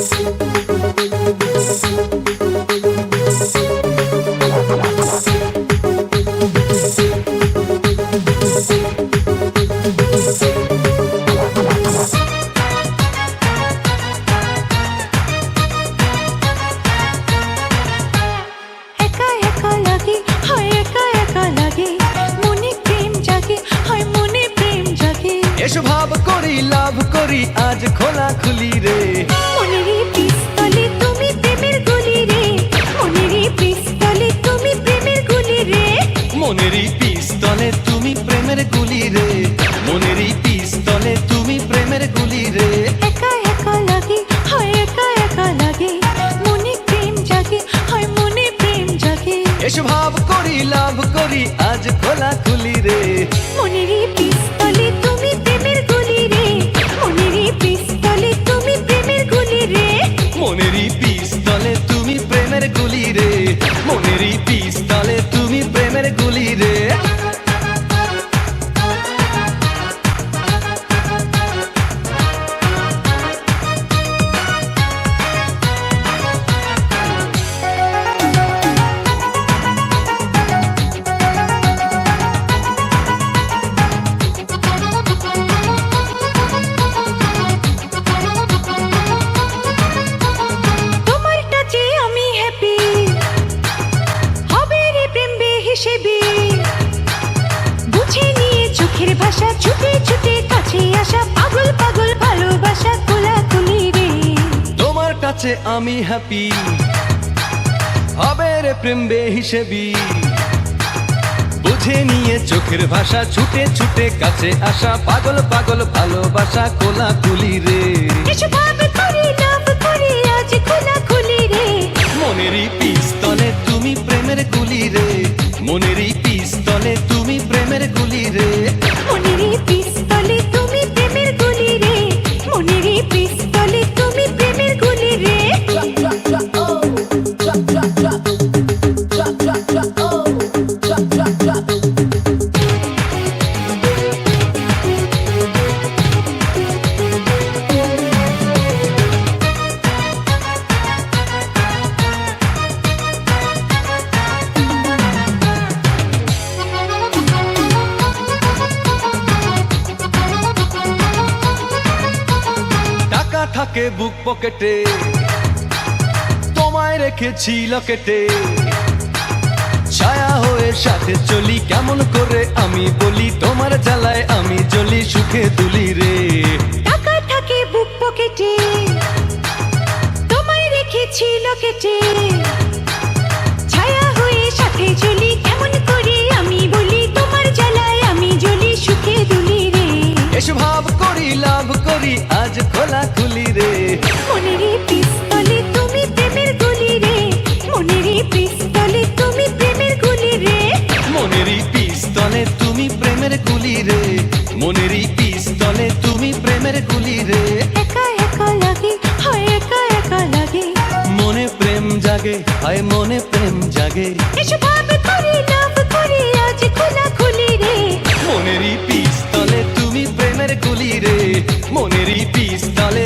একা একা লাগে, হয় একা একা লাগে। মনে প্রেম জাগে, হয় মনে প্রেম জাগে। এসো ভাব করি, লাভ করি, আজ খোলা খুলি রে। মনেরই পিস্তলে তুমি প্রেমের গুলি রে। মনেরই পিস্তলে তুমি প্রেমের গুলি রে। একা একা লাগে হয় একা একা লাগে। মনে প্রেম জাগে হয় মনে প্রেম জাগে। এসব ভাব করি লাভ করি আজ খোলা খুলি রে মনেরই পিস্তলে তোমার কাছে আমি হ্যাপি হবে রে প্রেম বেহিসেবি। বুঝে নিয়ে চোখের ভাষা ছুটে ছুটে কাছে আসা পাগল পাগল ভালোবাসা কোলা থাকে বুক পকেটে। তোমায় রেখেছি লকেটে। ছায়া হয়ে সাথে চলি, কেমন করে আমি বলি, তোমার জ্বালায় আমি জ্বলি, সুখে তুলি রে। টাকা থাকে বুক পকেটে। তোমায় রেখেছি লকেটে। ছায়া হয়ে সাথে চলি আজ খোলা খুলি রে। মনেরই পিস্তলে তুমি প্রেমের গুলি রে। মনেরই পিস্তলে তুমি প্রেমের গুলি রে। মনেরই পিস্তলে তুমি প্রেমের গুলি রে। মনেরই পিস্তলে তুমি প্রেমের গুলি রে। একা একা লাগে হয় একা একা লাগে। মনে প্রেম জাগে হায় মনে প্রেম জাগে। এসো ভাব করি লাভ করি আজ খোলা খুলি রে। মনেরই পিস্তলে